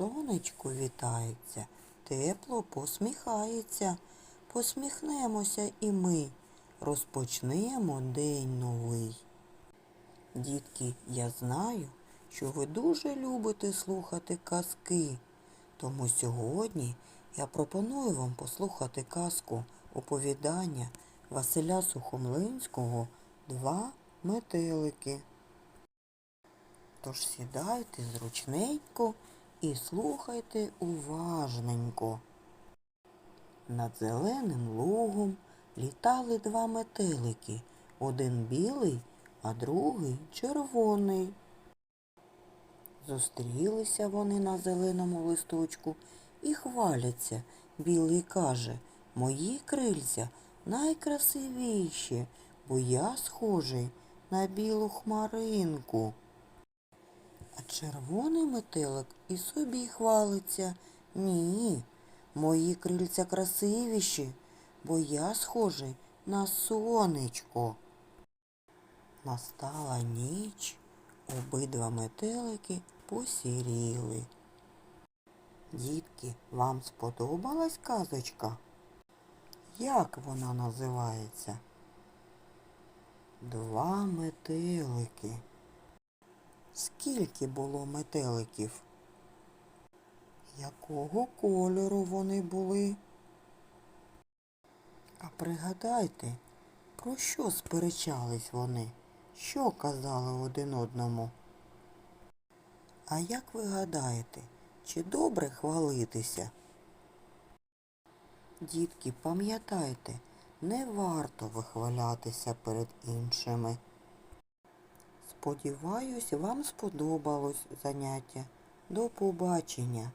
Сонечко вітається, тепло посміхається. Посміхнемося і ми, розпочнемо день новий. Дітки, я знаю, що ви дуже любите слухати казки. Тому сьогодні я пропоную вам послухати казку оповідання Василя Сухомлинського Два метелики. Тож сідайте зручненько і слухайте уважненько. Над зеленим лугом літали два метелики, один білий, а другий червоний. Зустрілися вони на зеленому листочку і хваляться. Білий каже, мої крильця найкрасивіші, бо я схожий на білу хмаринку. Червоний метелик і собі хвалиться. Ні, мої крильця красивіші, бо я схожий на сонечко. Настала ніч, обидва метелики посіріли. Дітки, вам сподобалась казочка? Як вона називається? Два метелики. Скільки було метеликів? Якого кольору вони були? А пригадайте, про що сперечались вони? Що казали один одному? А як ви гадаєте, чи добре хвалитися? Дітки, пам'ятайте, не варто вихвалятися перед іншими. Сподіваюсь, вам сподобалось заняття. До побачення!